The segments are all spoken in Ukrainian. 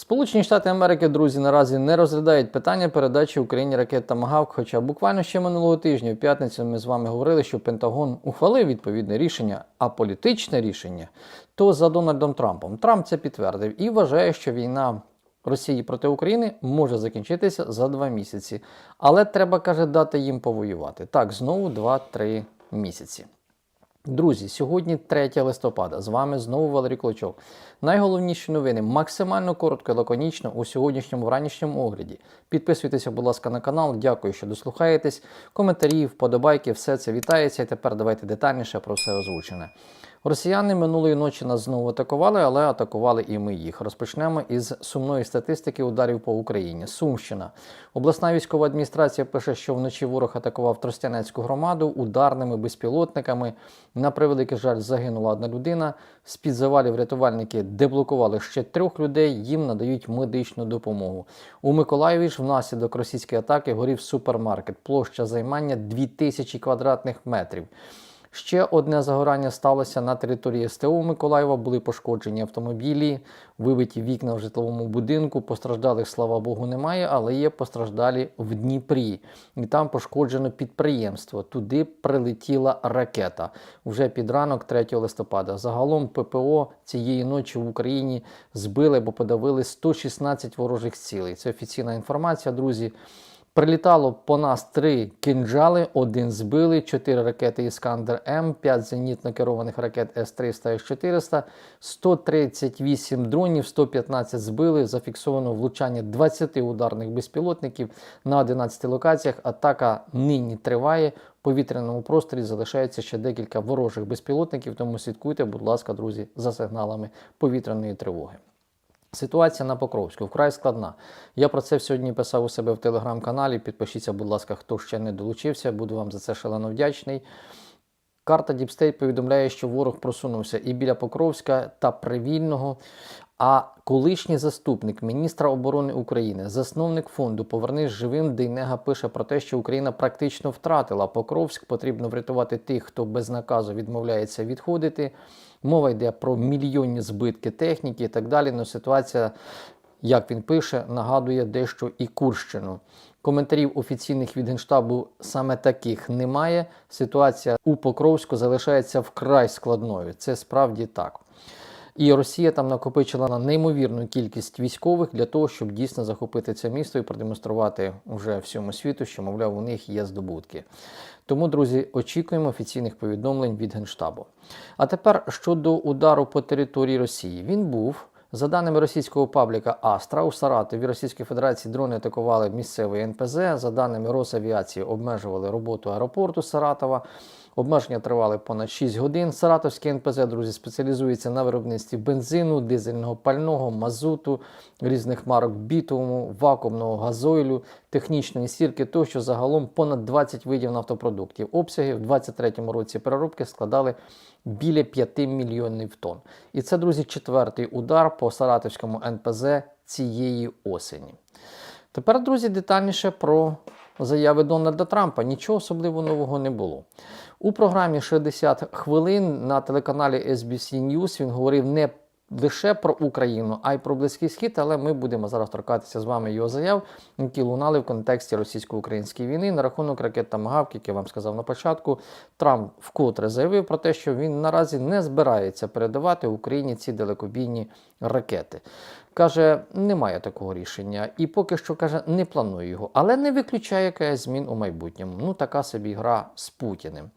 Сполучені Штати Америки, друзі, наразі не розглядають питання передачі Україні ракет Тамагавк. Хоча буквально ще минулого тижня, в п'ятницю, ми з вами говорили, що Пентагон ухвалив відповідне рішення, а політичне рішення то за Дональдом Трампом. Трамп це підтвердив і вважає, що війна Росії проти України може закінчитися за два місяці. Але треба, каже, дати їм повоювати. Так, знову 2-3 місяці. Друзі, сьогодні 3 листопада. З вами знову Валерій Клочок. Найголовніші новини максимально коротко і лаконічно у сьогоднішньому ранішньому огляді. Підписуйтеся, будь ласка, на канал. Дякую, що дослухаєтесь. Коментарі, вподобайки, все це вітається. І тепер давайте детальніше про все озвучене. Росіяни минулої ночі нас знову атакували, але атакували і ми їх. Розпочнемо із сумної статистики ударів по Україні. Сумщина. Обласна військова адміністрація пише, що вночі ворог атакував Тростянецьку громаду ударними безпілотниками. На превеликий жаль, загинула одна людина. З під завалів рятувальники деблокували ще трьох людей. Їм надають медичну допомогу. У Миколаєві ж внаслідок російської атаки горів супермаркет. Площа займання 2000 квадратних метрів. Ще одне загорання сталося на території СТО Миколаєва. Були пошкоджені автомобілі, вибиті вікна в житловому будинку. Постраждалих, слава Богу, немає, але є постраждалі в Дніпрі. І там пошкоджено підприємство. Туди прилетіла ракета вже під ранок 3 листопада. Загалом ППО цієї ночі в Україні збили або подавили 116 ворожих цілей. Це офіційна інформація, друзі. Прилітало по нас три кинджали, один збили, чотири ракети Іскандер М, 5 зенітно керованих ракет С-300 С-400, 138 дронів, 115 збили, зафіксовано влучання 20 ударних безпілотників на 11 локаціях. Атака нині триває. В повітряному просторі залишається ще декілька ворожих безпілотників, тому слідкуйте, будь ласка, друзі, за сигналами повітряної тривоги. Ситуація на Покровську вкрай складна. Я про це сьогодні писав у себе в телеграм-каналі. Підпишіться, будь ласка, хто ще не долучився. Буду вам за це шалено вдячний. Карта Діпстейт повідомляє, що ворог просунувся і біля Покровська та Привільного. А колишній заступник міністра оборони України, засновник фонду Повернись живим Дейнега пише про те, що Україна практично втратила Покровськ. Потрібно врятувати тих, хто без наказу відмовляється відходити. Мова йде про мільйонні збитки техніки і так далі. Но ситуація, як він пише, нагадує дещо і Курщину. Коментарів офіційних від Генштабу саме таких немає. Ситуація у Покровську залишається вкрай складною. Це справді так. І Росія там накопичила на неймовірну кількість військових для того, щоб дійсно захопити це місто і продемонструвати вже всьому світу, що, мовляв, у них є здобутки. Тому, друзі, очікуємо офіційних повідомлень від Генштабу. А тепер щодо удару по території Росії, він був. За даними російського пабліка Астра у Саратові Російської Федерації дрони атакували місцевий НПЗ. За даними Росавіації, обмежували роботу аеропорту Саратова. Обмеження тривали понад 6 годин. Саратовський НПЗ, друзі, спеціалізується на виробництві бензину, дизельного пального, мазуту, різних марок бітуму, вакуумного газойлю, технічної сірки, тощо загалом понад 20 видів нафтопродуктів. Обсяги в 2023 році переробки складали біля 5 мільйонів тонн. І це, друзі, четвертий удар по Саратовському НПЗ цієї осені. Тепер, друзі, детальніше про заяви Дональда Трампа. Нічого особливо нового не було. У програмі 60 хвилин на телеканалі SBC News він говорив не лише про Україну, а й про Близький Схід, але ми будемо зараз торкатися з вами його заяв, які лунали в контексті російсько-української війни на рахунок ракет Тамагавк, як я вам сказав на початку. Трамп вкотре заявив про те, що він наразі не збирається передавати Україні ці далекобійні ракети. Каже, немає такого рішення, і поки що каже, не планує його, але не виключає якась змін у майбутньому. Ну, така собі гра з Путіним.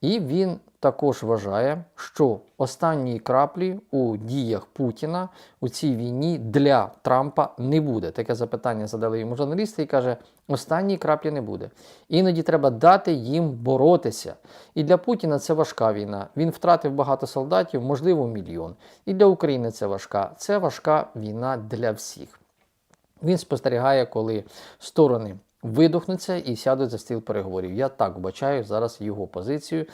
І він також вважає, що останньої краплі у діях Путіна у цій війні для Трампа не буде. Таке запитання задали йому журналісти і каже: останньої краплі не буде. Іноді треба дати їм боротися. І для Путіна це важка війна. Він втратив багато солдатів, можливо, мільйон. І для України це важка. Це важка війна для всіх. Він спостерігає, коли сторони видохнуться і сядуть за стіл переговорів. Я так бачаю зараз його позицію.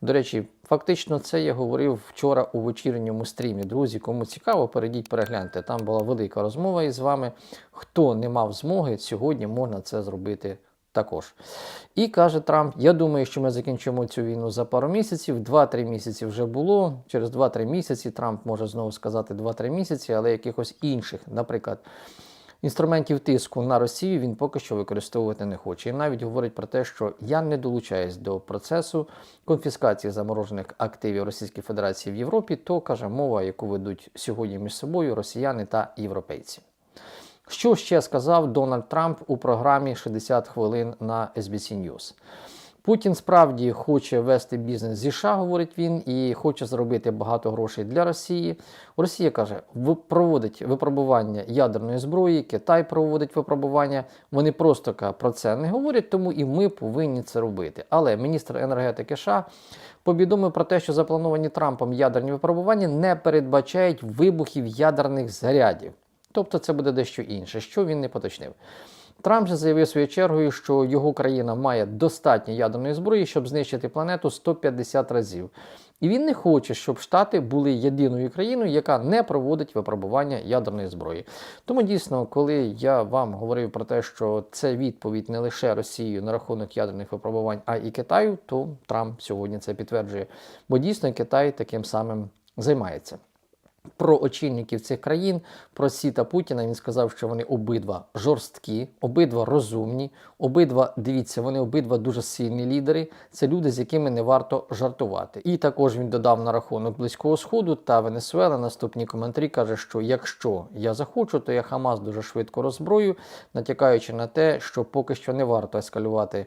До речі, фактично це я говорив вчора у вечірньому стрімі. Друзі, кому цікаво, перейдіть, перегляньте. Там була велика розмова із вами. Хто не мав змоги, сьогодні можна це зробити також. І каже Трамп: я думаю, що ми закінчимо цю війну за пару місяців. 2-3 місяці вже було. Через 2-3 місяці Трамп може знову сказати 2-3 місяці, але якихось інших, наприклад. Інструментів тиску на Росію він поки що використовувати не хоче. І навіть говорить про те, що я не долучаюсь до процесу конфіскації заморожених активів Російської Федерації в Європі, то каже мова, яку ведуть сьогодні між собою росіяни та європейці. Що ще сказав Дональд Трамп у програмі 60 хвилин на SBC News? Путін справді хоче вести бізнес зі США, говорить він, і хоче зробити багато грошей для Росії. Росія каже, проводить випробування ядерної зброї, Китай проводить випробування. Вони просто про це не говорять, тому і ми повинні це робити. Але міністр енергетики США повідомив про те, що заплановані Трампом ядерні випробування не передбачають вибухів ядерних зарядів. Тобто це буде дещо інше, що він не поточнив. Трамп же заявив своєю чергою, що його країна має достатньо ядерної зброї, щоб знищити планету 150 разів. І він не хоче, щоб Штати були єдиною країною, яка не проводить випробування ядерної зброї. Тому дійсно, коли я вам говорив про те, що це відповідь не лише Росією на рахунок ядерних випробувань, а і Китаю, то Трамп сьогодні це підтверджує. Бо дійсно Китай таким самим займається. Про очільників цих країн, про Сі та Путіна, він сказав, що вони обидва жорсткі, обидва розумні, обидва, дивіться, вони обидва дуже сильні лідери. Це люди, з якими не варто жартувати. І також він додав на рахунок Близького Сходу та Венесуела. Наступні коментарі каже, що якщо я захочу, то я Хамас дуже швидко роззброю, натякаючи на те, що поки що не варто ескалювати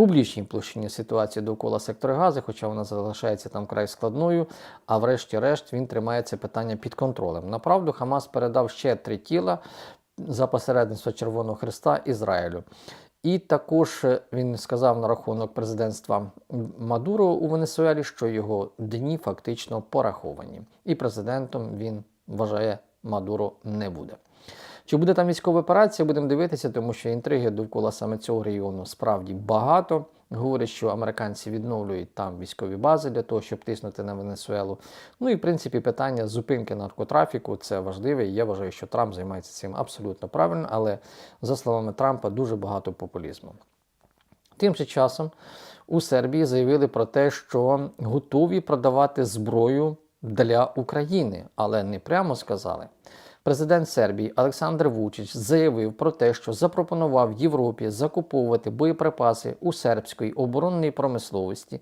публічній площині ситуацію довкола сектора газу, хоча вона залишається там край складною. А врешті-решт він тримає це питання під контролем. Направду, Хамас передав ще три тіла за посередництва Червоного Христа Ізраїлю. І також е, він сказав на рахунок президентства Мадуро у Венесуелі, що його дні фактично пораховані. І президентом він вважає Мадуро не буде. Чи буде там військова операція, будемо дивитися, тому що інтриги довкола саме цього регіону справді багато. Говорять, що американці відновлюють там військові бази для того, щоб тиснути на Венесуелу. Ну і в принципі питання зупинки наркотрафіку це важливе. і Я вважаю, що Трамп займається цим абсолютно правильно, але за словами Трампа дуже багато популізму. Тим же часом у Сербії заявили про те, що готові продавати зброю для України, але не прямо сказали. Президент Сербії Олександр Вучич заявив про те, що запропонував Європі закуповувати боєприпаси у сербської оборонної промисловості.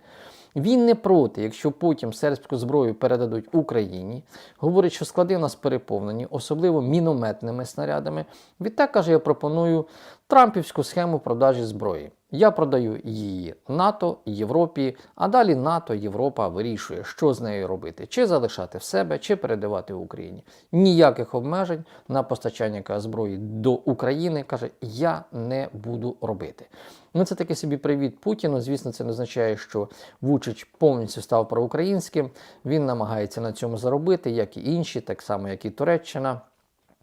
Він не проти, якщо потім сербську зброю передадуть Україні. Говорить, що склади у нас переповнені, особливо мінометними снарядами. Відтак каже, я пропоную трампівську схему продажі зброї. Я продаю її НАТО, Європі, а далі НАТО, Європа вирішує, що з нею робити: чи залишати в себе, чи передавати Україні. Ніяких обмежень на постачання зброї до України каже, я не буду робити. Ну, це такий собі привіт Путіну. Звісно, це не означає, що Вучич повністю став проукраїнським. Він намагається на цьому заробити, як і інші, так само, як і Туреччина.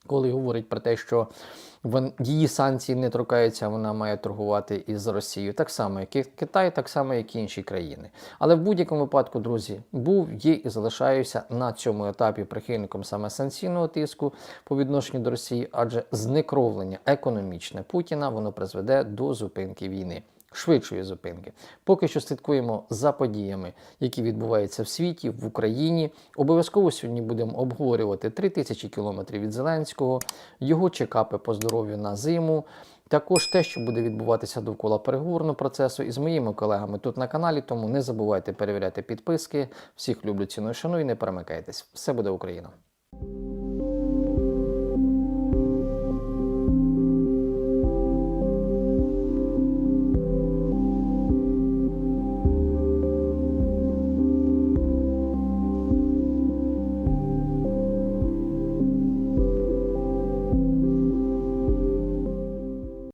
Коли говорить про те, що її санкції не торкаються, вона має торгувати із Росією, так само, як і Китай, так само, як і інші країни. Але в будь-якому випадку, друзі, був, є і залишаюся на цьому етапі прихильником саме санкційного тиску по відношенню до Росії, адже знекровлення економічне Путіна воно призведе до зупинки війни. Швидшої зупинки. Поки що слідкуємо за подіями, які відбуваються в світі, в Україні. Обов'язково сьогодні будемо обговорювати 3000 кілометрів від Зеленського, його чекапи по здоров'ю на зиму. Також те, що буде відбуватися довкола переговорного процесу із моїми колегами тут на каналі. Тому не забувайте перевіряти підписки. Всіх люблю ціную шаную і не перемикайтесь. Все буде Україна!